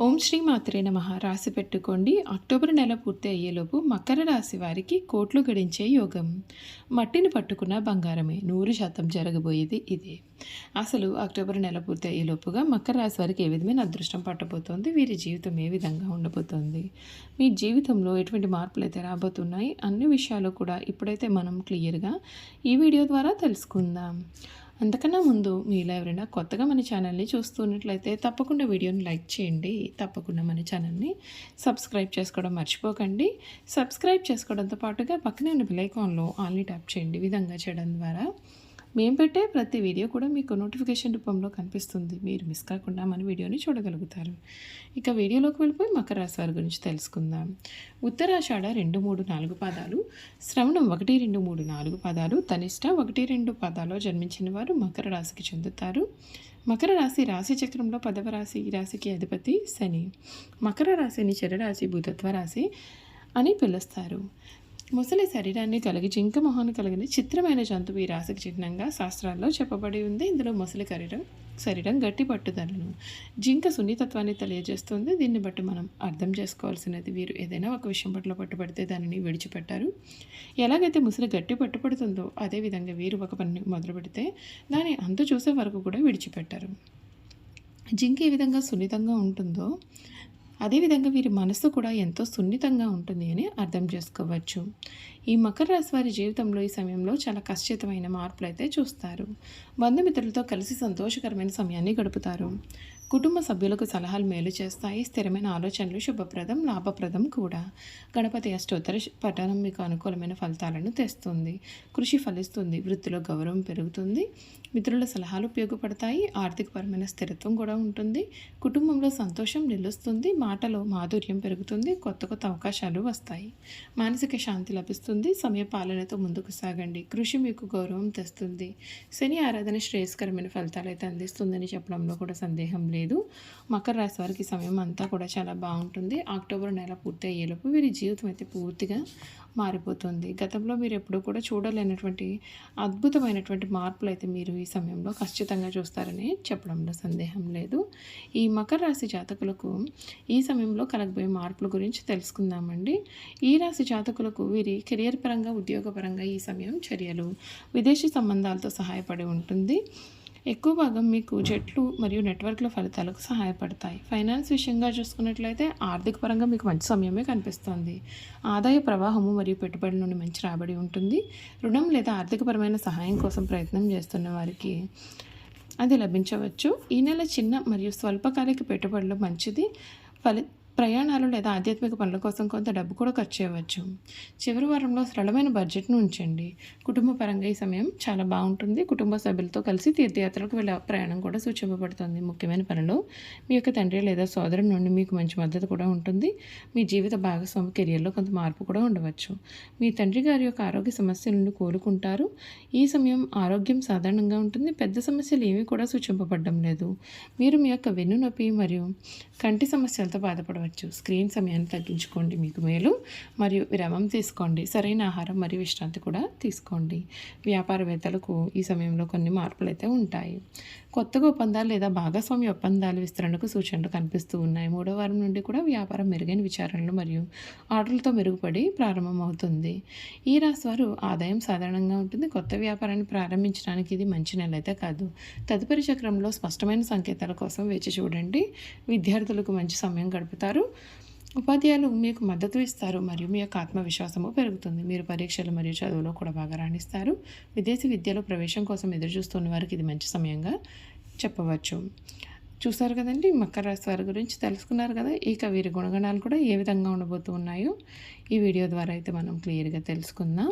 ఓం శ్రీ మాత్రే నమ. రాసి పెట్టుకోండి. అక్టోబర్ నెల పూర్తి అయ్యేలోపు మకర రాశి వారికి కోట్లు గడించే యోగం. మట్టిని పట్టుకున్న బంగారమే. నూరు శాతం జరగబోయేది ఇదే. అసలు అక్టోబర్ నెల పూర్తి అయ్యేలోపుగా మకర రాశి వారికి ఏ విధమైన అదృష్టం పట్టబోతోంది? వీరి జీవితం ఏ విధంగా ఉండబోతోంది? మీ జీవితంలో ఎటువంటి మార్పులు అయితే రాబోతున్నాయి? అన్ని విషయాలు కూడా ఇప్పుడైతే మనం క్లియర్గా ఈ వీడియో ద్వారా తెలుసుకుందాం. అంతకన్నా ముందు మీలో ఎవరైనా కొత్తగా మన ఛానల్ని చూస్తున్నట్లయితే తప్పకుండా వీడియోని లైక్ చేయండి. తప్పకుండా మన ఛానల్ని సబ్స్క్రైబ్ చేసుకోవడం మర్చిపోకండి. సబ్స్క్రైబ్ చేసుకోవడంతో పాటుగా పక్కనే ఉన్న బిలైకాన్లో ఆల్ని ట్యాప్ చేయండి. విధంగా చేయడం ద్వారా మేము పెట్టే ప్రతి వీడియో కూడా మీకు నోటిఫికేషన్ రూపంలో కనిపిస్తుంది. మీరు మిస్ కాకుండా మన వీడియోని చూడగలుగుతారు. ఇక వీడియోలోకి వెళ్ళిపోయి మకర రాశి వారి గురించి తెలుసుకుందాం. ఉత్తరాషాఢ రెండు మూడు నాలుగు పాదాలు శ్రవణం ఒకటి రెండు మూడు నాలుగు పాదాలు తనిష్ట ఒకటి రెండు పాదాల్లో జన్మించిన వారు మకర రాశికి చెందుతారు. మకర రాశి రాశి చక్రంలో పదవ రాశి ఈ రాశికి అధిపతి శని. మకర రాశిని చెరరాశి భూతత్వ రాశి అని పిలుస్తారు. ముసలి శరీరాన్ని కలిగి జింక మొహాన్ని కలిగిన చిత్రమైన జంతువు ఈ రాశికి చిహ్నంగా శాస్త్రాల్లో చెప్పబడి ఉంది. ఇందులో ముసలి శరీరం శరీరం గట్టి పట్టుదలను జింక సున్నితత్వాన్ని తెలియజేస్తుంది. దీన్ని బట్టి మనం అర్థం చేసుకోవాల్సినది వీరు ఏదైనా ఒక విషయం పట్ల పట్టుబడితే దానిని విడిచిపెట్టారు. ఎలాగైతే ముసలి గట్టి పట్టుబడుతుందో అదేవిధంగా వీరు ఒక పని మొదలు పెడితే దాని అంతు చూసే వరకు కూడా విడిచిపెట్టారు. జింక ఏ విధంగా సున్నితంగా ఉంటుందో అదేవిధంగా వీరి మనసు కూడా ఎంతో సున్నితంగా ఉంటుంది అని అర్థం చేసుకోవచ్చు. ఈ మకర రాశి వారి జీవితంలో ఈ సమయంలో చాలా కష్టతమైన మార్పులు అయితే చూస్తారు. బంధుమిత్రులతో కలిసి సంతోషకరమైన సమయాన్ని గడుపుతారు. కుటుంబ సభ్యులకు సలహాలు మేలు చేస్తాయి. స్థిరమైన ఆలోచనలు శుభప్రదం లాభప్రదం కూడా. గణపతి అష్టోత్తర పఠనం మీకు అనుకూలమైన ఫలితాలను తెస్తుంది. కృషి ఫలిస్తుంది. వృత్తిలో గౌరవం పెరుగుతుంది. మిత్రుల సలహాలు ఉపయోగపడతాయి. ఆర్థికపరమైన స్థిరత్వం కూడా ఉంటుంది. కుటుంబంలో సంతోషం నిలుస్తుంది. మాటలో మాధుర్యం పెరుగుతుంది. కొత్త కొత్త అవకాశాలు వస్తాయి. మానసిక శాంతి లభిస్తుంది. సమయ పాలనతో ముందుకు సాగండి. కృషి మీకు గౌరవం తెస్తుంది. శని ఆరాధన శ్రేయస్కరమైన ఫలితాలు అయితే అందిస్తుందని చెప్పడంలో కూడా సందేహం లేదు. లేదు. మకర రాశి వారికి సమయం అంతా కూడా చాలా బాగుంటుంది. అక్టోబర్ నెల పూర్తి అయ్యేలోపు వీరి జీవితం అయితే పూర్తిగా మారిపోతుంది. గతంలో మీరు ఎప్పుడూ కూడా చూడలేనటువంటి అద్భుతమైనటువంటి మార్పులు అయితే మీరు ఈ సమయంలో ఖచ్చితంగా చూస్తారని చెప్పడంలో సందేహం లేదు. ఈ మకర రాశి జాతకులకు ఈ సమయంలో కలగబోయే మార్పుల గురించి తెలుసుకుందామండి. ఈ రాశి జాతకులకు వీరి కెరియర్ పరంగా ఉద్యోగపరంగా ఈ సమయం చర్యలు విదేశీ సంబంధాలతో సహాయపడి ఉంటుంది. ఎక్కువ భాగం మీకు జట్లు మరియు నెట్వర్క్ల ఫలితాలకు సహాయపడతాయి. ఫైనాన్స్ విషయంగా చూసుకున్నట్లయితే ఆర్థిక పరంగా మీకు మంచి సమయమే కనిపిస్తుంది. ఆదాయ ప్రవాహము మరియు పెట్టుబడుల నుండి మంచి రాబడి ఉంటుంది. రుణం లేదా ఆర్థికపరమైన సహాయం కోసం ప్రయత్నం చేస్తున్న వారికి అది లభించవచ్చు. ఈ నెల చిన్న మరియు స్వల్పకాలిక పెట్టుబడులు మంచిది. ఫలి ప్రయాణాలు లేదా ఆధ్యాత్మిక పనుల కోసం కొంత డబ్బు కూడా ఖర్చు చేయవచ్చు చివరి వారంలో సరళమైన బడ్జెట్ను ఉంచండి. కుటుంబ పరంగా ఈ సమయం చాలా బాగుంటుంది. కుటుంబ సభ్యులతో కలిసి తీర్థయాత్రలకు వెళ్ళే ప్రయాణం కూడా సూచింపబడుతుంది. ముఖ్యమైన పనులు మీ యొక్క తండ్రి లేదా సోదరుడి నుండి మీకు మంచి మద్దతు కూడా ఉంటుంది. మీ జీవిత భాగస్వామి కెరియర్లో కొంత మార్పు కూడా ఉండవచ్చు. మీ తండ్రి గారి యొక్క ఆరోగ్య సమస్యల నుండి కోలుకుంటారు. ఈ సమయం ఆరోగ్యం సాధారణంగా ఉంటుంది. పెద్ద సమస్యలు ఏమీ కూడా సూచింపబడడం లేదు. మీరు మీ యొక్క వెన్నునొప్పి మరియు కంటి సమస్యలతో బాధపడవచ్చు. స్క్రీన్ సమయాన్ని తగ్గించుకోండి మీకు మేలు. మరియు విరామం తీసుకోండి. సరైన ఆహారం మరియు విశ్రాంతి కూడా తీసుకోండి. వ్యాపారవేత్తలకు ఈ సమయంలో కొన్ని మార్పులు అయితే ఉంటాయి. కొత్తగా ఒప్పందాలు లేదా భాగస్వామ్య ఒప్పందాలు విస్తరణకు సూచనలు కనిపిస్తూ ఉన్నాయి. మూడో వారం నుండి కూడా వ్యాపారం మెరుగైన విచారణలు మరియు ఆర్డర్లతో మెరుగుపడి ప్రారంభమవుతుంది. ఈ రాశి వారు ఆదాయం సాధారణంగా ఉంటుంది. కొత్త వ్యాపారాన్ని ప్రారంభించడానికి ఇది మంచి నెల అయితే కాదు. తదుపరి చక్రంలో స్పష్టమైన సంకేతాల కోసం వేచి చూడండి. విద్యార్థులకు మంచి సమయం గడుపుతారు. ఉపాధ్యాయులు మీకు మద్దతు ఇస్తారు మరియు మీ యొక్క ఆత్మవిశ్వాసము పెరుగుతుంది. మీరు పరీక్షలు మరియు చదువులో కూడా బాగా రాణిస్తారు. విదేశీ విద్యలో ప్రవేశం కోసం ఎదురు చూస్తున్న వారికి ఇది మంచి సమయంగా చెప్పవచ్చు. చూసారు కదండి మకర రాశి వారి గురించి తెలుసుకున్నారు కదా ఇక వీరి గుణగణాలు కూడా ఏ విధంగా ఉండబోతూ ఉన్నాయో ఈ వీడియో ద్వారా అయితే మనం క్లియర్గా తెలుసుకుందాం.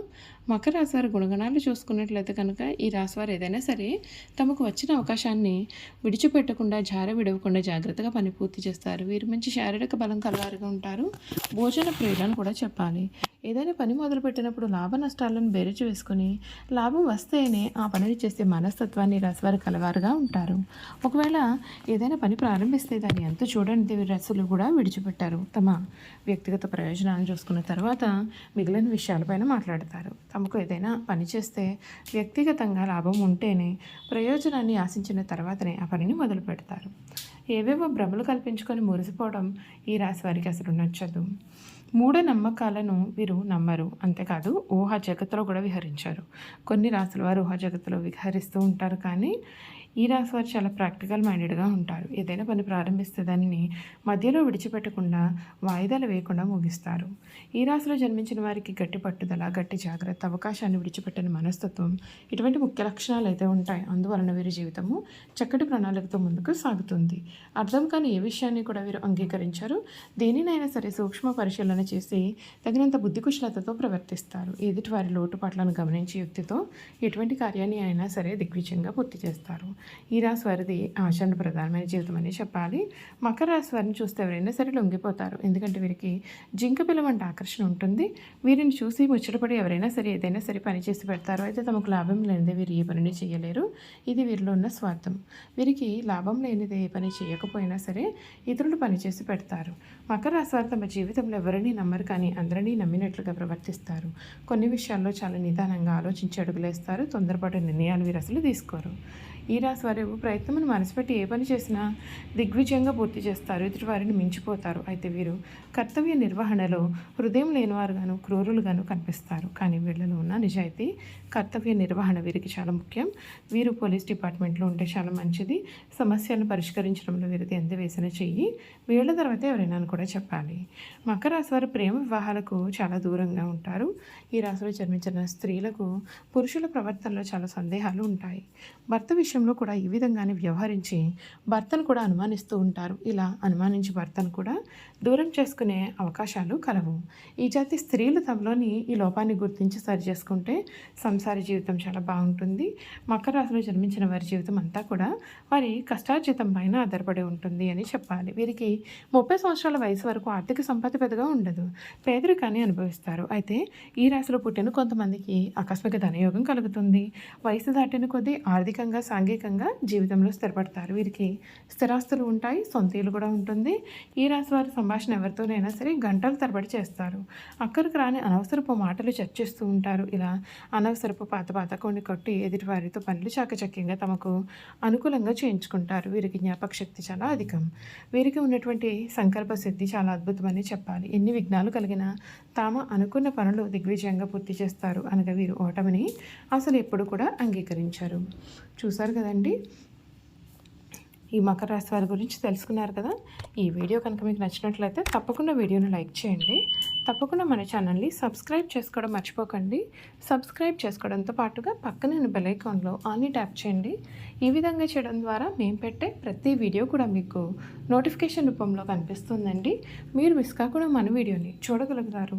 మకర రాశి వారి గుణగణాలు చూసుకున్నట్లయితే కనుక ఈ రాశి వారు ఏదైనా సరే తమకు వచ్చిన అవకాశాన్ని విడిచిపెట్టకుండా జార విడవకుండా జాగ్రత్తగా పని పూర్తి చేస్తారు. వీరు మంచి శారీరక బలం కలవారుగా ఉంటారు. భోజన ప్రియులను కూడా చెప్పాలి. ఏదైనా పని మొదలుపెట్టినప్పుడు లాభ నష్టాలను బేరీజు వేసుకుని లాభం వస్తేనే ఆ పనిని చేసే మనస్తత్వాన్ని రాశివారు కలవారుగా ఉంటారు. ఒకవేళ ఏదైనా పని ప్రారంభిస్తే దాన్ని ఎంత చూడండి రసులు కూడా విడిచిపెట్టారు. తమ వ్యక్తిగత ప్రయోజనాలను చూసుకున్న తర్వాత మిగిలిన విషయాలపైన మాట్లాడతారు. తమకు ఏదైనా పని చేస్తే వ్యక్తిగతంగా లాభం ఉంటేనే ప్రయోజనాన్ని ఆశించిన తర్వాతనే ఆ పనిని మొదలు పెడతారు. ఏవేవో భ్రమలు కల్పించుకొని మురిసిపోవడం ఈ రాశి వారికి అసలు నచ్చదు. మూఢ నమ్మకాలను వీరు నమ్మరు. అంతేకాదు ఊహా జగత్తులో కూడా విహరించారు. కొన్ని రాసుల వారు ఊహా జగత్తులో విహరిస్తూ ఉంటారు కానీ ఈ రాశి వారు చాలా ప్రాక్టికల్ మైండెడ్గా ఉంటారు. ఏదైనా పని ప్రారంభిస్తే దానిని మధ్యలో విడిచిపెట్టకుండా వాయిదాలు వేయకుండా ముగిస్తారు. ఈ రాశిలో జన్మించిన వారికి గట్టి పట్టుదల గట్టి జాగ్రత్త అవకాశాన్ని విడిచిపెట్టని మనస్తత్వం ఇటువంటి ముఖ్య లక్షణాలు అయితే ఉంటాయి. అందువలన వీరి జీవితము చక్కటి ప్రణాళికతో ముందుకు సాగుతుంది. అర్థం కాని ఏ విషయాన్ని కూడా వీరు అంగీకరించారు. దేనినైనా సరే సూక్ష్మ పరిశీలన చేసి తగినంత బుద్ధి కుశలతతో ప్రవర్తిస్తారు. ఎదుటి వారి లోటుపాట్లను గమనించి యుక్తితో ఎటువంటి కార్యాన్ని అయినా సరే దిగ్విజయంగా పూర్తి చేస్తారు. ఈ రాశి వారిది ఆచరణ ప్రధానమైన జీవితం అని చెప్పాలి. మకర రాశి వారిని చూస్తే ఎవరైనా సరే లొంగిపోతారు. ఎందుకంటే వీరికి జింక పిల్ల వంటి ఆకర్షణ ఉంటుంది. వీరిని చూసి ముచ్చటపడి ఎవరైనా సరే ఏదైనా సరే పని చేసి పెడతారు. అయితే తమకు లాభం లేనిదే వీరు ఏ పనిని చేయలేరు. ఇది వీరిలో ఉన్న స్వార్థం. వీరికి లాభం లేనిదే ఏ పని చేయకపోయినా సరే ఇతరులు పని చేసి పెడతారు. మకర రాశి వారు తమ జీవితంలో ఎవరిని నమ్మరు కానీ అందరినీ నమ్మినట్లుగా ప్రవర్తిస్తారు. కొన్ని విషయాల్లో చాలా నిదానంగా ఆలోచించి అడుగులేస్తారు. తొందరపాటు నిర్ణయాలు వీరు అసలు తీసుకోరు. ఈ రాశి వారు ప్రయత్నం మనసుపెట్టి ఏ పని చేసినా దిగ్విజయంగా పూర్తి చేస్తారు. ఎదుటి వారిని మించిపోతారు. అయితే వీరు కర్తవ్య నిర్వహణలో హృదయం లేనివారుగాను క్రూరులుగాను కనిపిస్తారు. కానీ వీళ్ళలో ఉన్న నిజాయితీ కర్తవ్య నిర్వహణ వీరికి చాలా ముఖ్యం. వీరు పోలీస్ డిపార్ట్మెంట్లో ఉంటే చాలా మంచిది. సమస్యలను పరిష్కరించడంలో వీరిది ఎంత వేసిన చెయ్యి. వీళ్ళ తర్వాత ఎవరైనా కూడా చెప్పాలి. మకర రాశి వారు ప్రేమ వివాహాలకు చాలా దూరంగా ఉంటారు. ఈ రాశిలో జన్మించిన స్త్రీలకు పురుషుల ప్రవర్తనలో చాలా సందేహాలు ఉంటాయి. భర్త విషయంలో కూడా ఈ విధంగానే వ్యవహరించి భర్తను కూడా అనుమానిస్తూ ఉంటారు. ఇలా అనుమానించి భర్తను కూడా దూరం చేసుకునే అవకాశాలు కలవు. ఈ జాతి స్త్రీలు తమలోని ఈ లోపాన్ని గుర్తించి సరి చేసుకుంటే సంసార జీవితం చాలా బాగుంటుంది. మకర రాశిలో జన్మించిన వారి జీవితం అంతా కూడా వారి కష్టార్జితం పైన ఆధారపడి ఉంటుంది అని చెప్పాలి. వీరికి ముప్పై సంవత్సరాల వయసు వరకు ఆర్థిక సంపద పెద్దగా ఉండదు. పేదరికాన్ని అనుభవిస్తారు. అయితే ఈ రాశిలో పుట్టిన కొంతమందికి ఆకస్మిక ధనయోగం కలుగుతుంది. వయసు దాటిన కొద్దీ ఆర్థికంగా సాంఘికంగా జీవితంలో స్థిరపడతారు. వీరికి స్థిరాస్తులు ఉంటాయి సొంత ఇల్లు కూడా ఉంటుంది. ఈ రాశి వారి సంభాషణ ఎవరితోనైనా సరే గంటల తరబడి చేస్తారు. అక్కడికి రాని అనవసరపు మాటలు చర్చిస్తూ ఉంటారు. ఇలా అనవసరపు పాత పాత కొన్ని కొట్టి ఎదుటి వారితో పనులు చాకచక్యంగా తమకు అనుకూలంగా చేయించుకుంటారు. వీరికి జ్ఞాపక శక్తి చాలా అధికం. వీరికి ఉన్నటువంటి సంకల్ప సిద్ధి చాలా అద్భుతమని చెప్పాలి. ఎన్ని విఘ్నాలు కలిగినా తాము అనుకున్న పనులు దిగ్విజయంగా పూర్తి చేస్తారు అనగా వీరు ఓటమిని అసలు ఎప్పుడు కూడా అంగీకరించారు. చూసారు కదండి? ఈ మకర రాశి వారి గురించి తెలుసుకున్నారు కదా? ఈ వీడియో కనుక మీకు నచ్చినట్లయితే తప్పకుండా వీడియోను లైక్ చేయండి. తప్పకుండా మన ఛానల్ని సబ్స్క్రైబ్ చేసుకోవడం మర్చిపోకండి. సబ్స్క్రైబ్ చేసుకోవడంతో పాటుగా పక్కన బెలైకాన్లో ఆన్ని ట్యాప్ చేయండి. ఈ విధంగా చేయడం ద్వారా మేము పెట్టే ప్రతి వీడియో కూడా మీకు నోటిఫికేషన్ రూపంలో కనిపిస్తుందండి. మీరు మిస్ కాకుండా మన వీడియోని చూడగలుగుతారు.